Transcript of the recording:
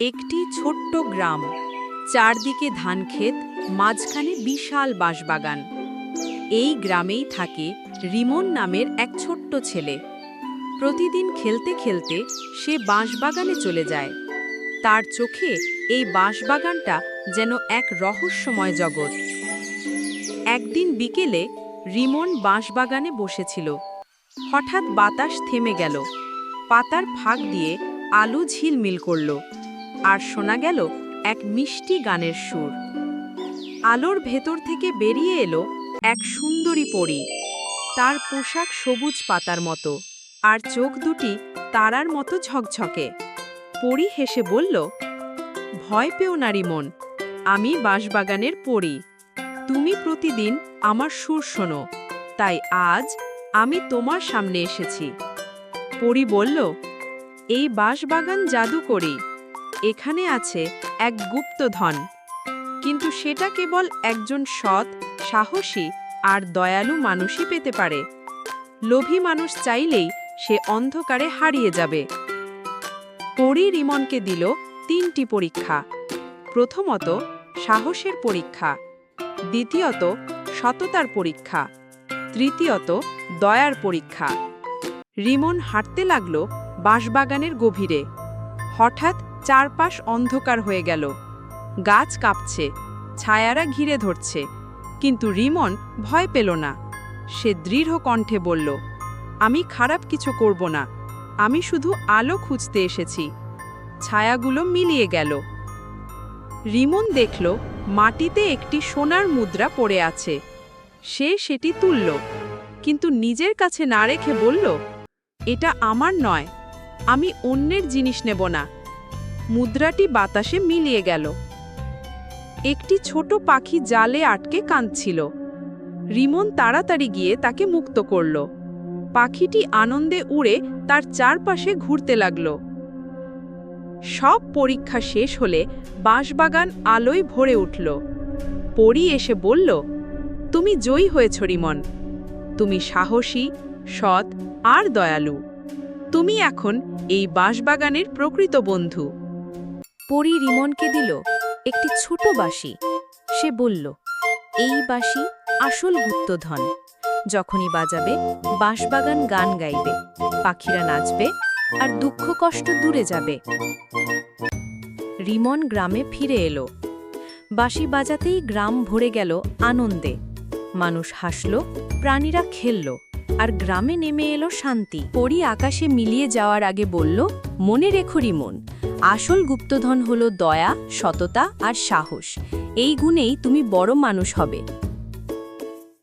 একটি ছোট্ট গ্রাম। চারদিকে ধানক্ষেত, মাঝখানে বিশাল বাঁশবাগান। এই গ্রামেই থাকে রিমন নামের এক ছোট্ট ছেলে। প্রতিদিন খেলতে খেলতে সে বাঁশবাগানে চলে যায়। তার চোখে এই বাঁশবাগানটা যেন এক রহস্যময় জগৎ। একদিন বিকেলে রিমন বাঁশবাগানে বসেছিল। হঠাৎ বাতাস থেমে গেল। পাতার ফাঁক দিয়ে আলু ঝিলমিল করল। আর শোনা গেল এক মিষ্টি গানের সুর। আলোর ভেতর থেকে বেরিয়ে এলো এক সুন্দরী পরী। তার পোশাক সবুজ পাতার মতো, আর চোখ দুটি তারার মতো ঝকঝকে। পরী হেসে বলল, ভয় পেও নারী মন আমি বাঁশবাগানের পরী। তুমি প্রতিদিন আমার সুর শোনো, তাই আজ আমি তোমার সামনে এসেছি। পরী বলল, এই বাঁশবাগান জাদু করি এখানে আছে এক গুপ্তধন। কিন্তু সেটা কেবল একজন সৎ, সাহসী আর দয়ালু মানুষই পেতে পারে। লোভী মানুষ চাইলেই সে অন্ধকারে হারিয়ে যাবে। পরী রিমনকে দিল তিনটি পরীক্ষা। প্রথমত, সাহসের পরীক্ষা। দ্বিতীয়ত, সততার পরীক্ষা। তৃতীয়ত, দয়ার পরীক্ষা। রিমন হাঁটতে লাগল বাঁশবাগানের গভীরে। হঠাৎ চারপাশ অন্ধকার হয়ে গেল। গাছ কাঁপছে, ছায়ারা ঘিরে ধরছে। কিন্তু রিমন ভয় পেল না। সে দৃঢ় কণ্ঠে বলল, আমি খারাপ কিছু করব না। আমি শুধু আলো খুঁজতে এসেছি। ছায়াগুলো মিলিয়ে গেল। রিমন দেখল, মাটিতে একটি সোনার মুদ্রা পড়ে আছে। সে সেটি তুলল, কিন্তু নিজের কাছে না রেখে বলল, এটা আমার নয়। আমি অন্যের জিনিস নেব না। মুদ্রাটি বাতাসে মিলিয়ে গেল। একটি ছোট পাখি জালে আটকে কাঁদছিল। রিমন তাড়াতাড়ি গিয়ে তাকে মুক্ত করল। পাখিটি আনন্দে উড়ে তার চারপাশে ঘুরতে লাগল। সব পরীক্ষা শেষ হলে বাঁশবাগান আলোয় ভরে উঠল। পরি এসে বলল, তুমি জয়ী হয়েছ, রিমন। তুমি সাহসী, সৎ আর দয়ালু। তুমি এখন এই বাঁশবাগানের প্রকৃত বন্ধু। পরি রিমনকে দিল একটি ছোট বাঁশি। সে বলল, এই বাঁশি আসল গুপ্তধন। যখনই বাজাবে, বাঁশবাগান গান গাইবে, পাখিরা নাচবে আর দুঃখ কষ্ট দূরে যাবে। রিমন গ্রামে ফিরে এলো। বাঁশি বাজাতেই গ্রাম ভরে গেল আনন্দে। মানুষ হাসল, প্রাণীরা খেলল। আর গ্রামে নেমে এলো শান্তি। পরি আকাশে মিলিয়ে যাওয়ার আগে বলল, মনে রেখরি মন আসল গুপ্তধন হলো দয়া, সততা আর সাহস। এই গুণেই তুমি বড় মানুষ হবে।